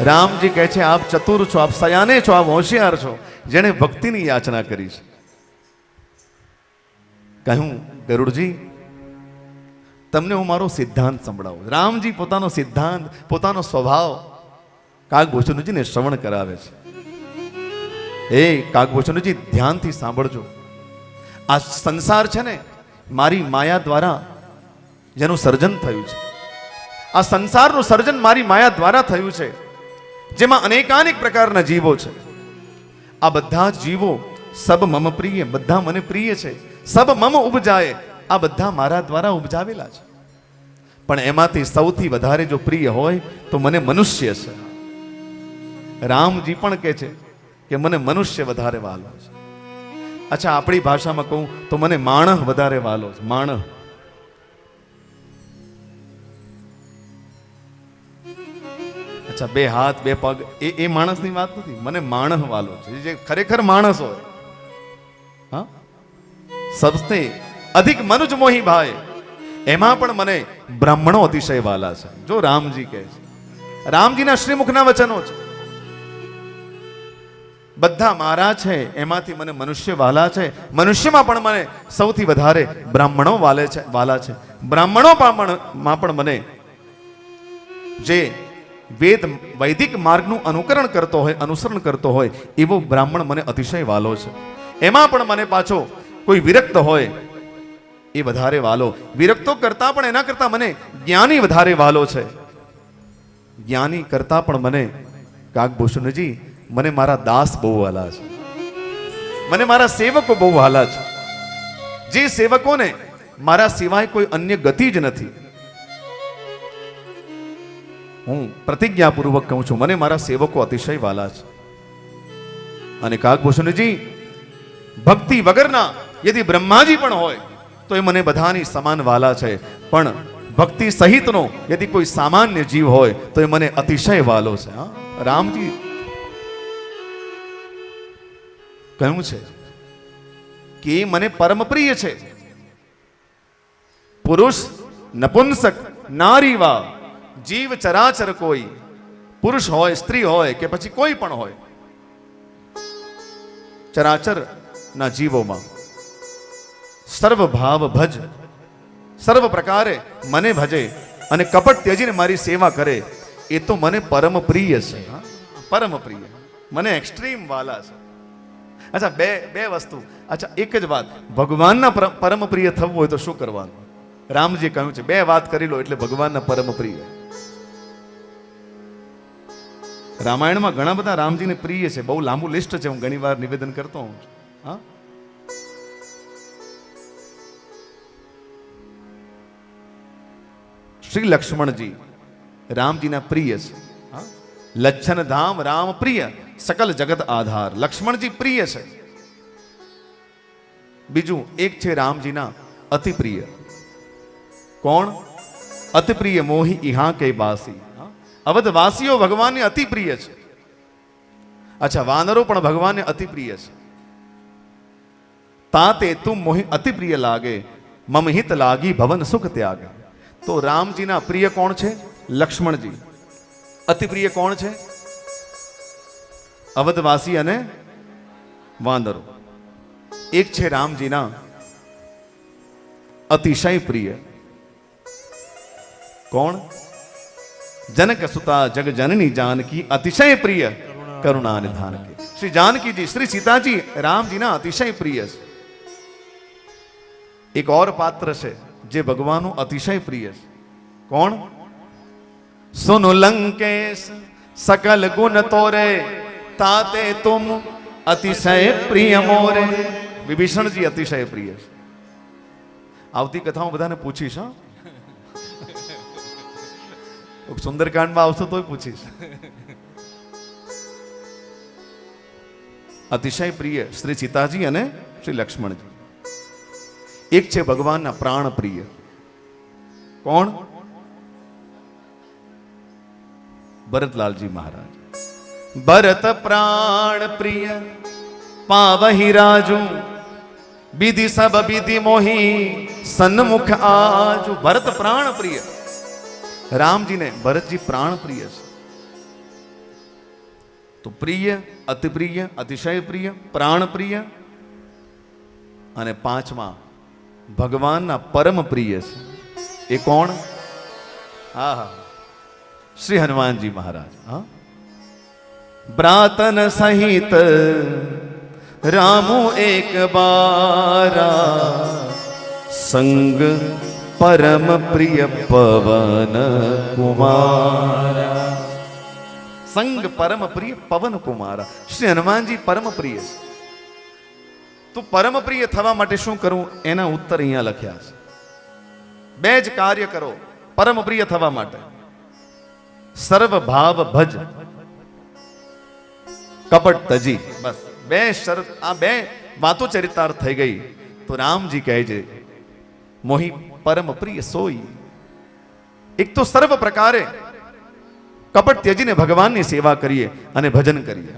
રામજી કહે છે, આપ ચતુર છો, આપ સયાને છો, આપ હોશિયાર છો. જેણે ભક્તિની યાચના કરી છે. કહ્યું, ગરુડજી, તમને હું મારો સિદ્ધાંત સંભળાવું રામજી પોતાનો સિદ્ધાંત, પોતાનો સ્વભાવ કાગભૂષણજીને શ્રવણ કરાવે છે. એ કાગભૂષણજી, ધ્યાનથી સાંભળજો. આ સંસાર છે ને, મારી માયા દ્વારા જેનું સર્જન થયું છે. આ સંસારનું સર્જન મારી માયા દ્વારા થયું છે. જેમાં અનેકાનેક પ્રકારના જીવો છે. આ બધા જીવો સબ મમ પ્રિય, બધા મને પ્રિય છે. સબ મમ ઉપજાય. આ બધા મારા દ્વારા ઉપજાવેલા છે. પણ એમાંથી સૌથી વધારે જો પ્રિય હોય તો મને મનુષ્ય છે. રામજી પણ કહે છે કે મને મનુષ્ય વધારે વાલો છે. અચ્છા, આપણી ભાષામાં કહું તો મને માણસ વધારે વાલો છે. માણસ અચ્છા બે હાથ, બે પગ, એ એ માણસની વાત નથી. મને માણસ વાલો છે, જે ખરેખર માણસ હોય. હા? સબસ્તે અધિક મનુજ મોહી ભાઈ. એમાં પણ મને બ્રાહ્મણો અતિશય વાલા છે. જો રામજી કહે છે. રામજીના શ્રીમુખના વચનો છે. બધા મારા છે, એમાંથી મને મનુષ્ય વાલા છે. મનુષ્યમાં પણ મને સૌથી વધારે બ્રાહ્મણો વાલે છે, વાલા છે. બ્રાહ્મણો પણ મને જે વેદ વૈદિક માર્ગનું અનુકરણ કરતો હોય, અનુસરણ કરતો હોય, એવો બ્રાહ્મણ મને અતિશય વાલો છે. એમાં પણ મને પાછો કોઈ વિરક્ત હોય, એ વધારે વાલો. વિરક્તો કરતા પણ એના કરતા મને જ્ઞાની વધારે વાલો છે. જ્ઞાની કરતા પણ મને, કાગભૂષણજી, મને મારા દાસ બહુ વાલા છે. મને મારા સેવકો બહુ વાલા છે. જે સેવકોને મારા સિવાય કોઈ અન્ય ગતિ જ નથી. હું પ્રતિજ્ઞાપૂર્વક કહું છું, મને મારા સેવકો અતિશય વાલા છે. અને કાગભૂષણજી ભક્તિ વગરના યદિ બ્રહ્માજી પણ હોય, તો એ મને બધાની સમાન વાલા છે. પણ ભક્તિ સહિતનો યદિ કોઈ સામાન્ય જીવ હોય, તો એ મને અતિશય વાલો છે. હા, રામજી. કહ્યું છે કે એ મને પરમ પ્રિય છે. પુરુષ, નપુંસક નારી વા જીવ ચરાચર કોઈ, પુરુષ હોય, સ્ત્રી હોય કે પછી કોઈ પણ હોય, ચરાચર ના જીવોમાં સર્વ ભાવ ભજ, સર્વ પ્રકારે મને ભજે અને કપટ ત્યજીને મારી સેવા કરે, એ તો મને પરમ પ્રિય છે? પરમ પ્રિય. મને એક્સ્ટ્રીમ વાલા છે. અચ્છા, બે બે વસ્તુ. અચ્છા, એક જ વાત. ભગવાનના પરમ પ્રિય થવું હોય તો શું કરવાનું? રામજી કહ્યું છે, બે વાત કરી લો એટલે ભગવાનના પરમ પ્રિય. રામાયણમાં ઘણા બધા રામજીને પ્રિય છે. બહુ લાંબુ લિસ્ટ છે. હું ઘણી વાર નિવેદન કરતો હોઉં હા? શ્રી લક્ષ્મણજી રામજીના પ્રિય છે. હા? લચ્છન ધામ રામ પ્રિય, સકલ જગત આધાર. લક્ષ્મણજી પ્રિય છે. બીજું એક છે રામજીના અતિ પ્રિય કોણ? અતિ પ્રિય મોહી ઇહા કે બાસી? અવધવાસીઓ ભગવાનને અતિ પ્રિય છે. અચ્છા, વાનરો પણ ભગવાનને અતિ પ્રિય છે. તાતે તું મોહિ અતિ પ્રિય લાગે, મમહિત લાગી ભવન સુખ ત્યાગ. તો રામજીના પ્રિય કોણ છે? લક્ષ્મણજી. અતિ પ્રિય કોણ છે? અવધવાસી અને વાંદરો એક છે રામજીના અતિશય પ્રિય. કોણ? જનક સુતા જગ જનની જાનકી અતિશય પ્રિય કરુણા નિધાન કે શ્રી જાનકીજી શ્રી સીતાજી રામજીના અતિશય પ્રિય છે એક ઓર પાત્ર છે જે ભગવાનનું અતિશય પ્રિય છે કોણ સુન લંકેશ સકલ ગુણ તોરે તાતે તુમ અતિશય પ્રિય મોરે વિભીષણજી અતિશય પ્રિય છે આવતી કથામાં બધાને પૂછીશ હા સુંદરકાંડમાં આવશો તોય પૂછીશ. અતિશય પ્રિય શ્રી સીતાજી અને શ્રી લક્ષ્મણજી. એક છે ભગવાનના પ્રાણ પ્રિય. કોણ? ભરતલાલજી મહારાજ. ભરત પ્રાણ પ્રિય, પાવહી રાજુ. બીધી સબ બીધી મોહી, સન્મુખ આજુ. ભરત પ્રાણ પ્રિય. રામજીને ભરતજી પ્રાણ પ્રિય છે. તો પ્રિય અતિ પ્રિય અતિશય પ્રિય પ્રાણ પ્રિય અને પાંચમા ભગવાનના પરમ પ્રિય છે. એ કોણ? હા હા. શ્રી હનુમાનજી મહારાજ. હા. બ્રાતન સહિત રામુ એક બારા સંગ પરમ પ્રિય પવન કુમાર સંગ પરમ પ્રિય પવન કુમાર શ્રી હનુમાનજી પરમ પ્રિય તો પરમ પ્રિય થવા માટે શું કરવું એના ઉત્તર અહીંયા લખ્યા છે. બે જ કાર્ય કરો પરમ પ્રિય થવા માટે. સર્વ ભાવ ભજ. કપટ તજી. બસ. બે શરત આ બે વાતો ચરિતાર્થ થઈ ગઈ. તો રામજી કહે છે, મોહી પરમ પ્રિય સોઈ. એક તો સર્વ પ્રકારે કપટ ત્યજીને ભગવાનની સેવા કરીએ અને ભજન કરીએ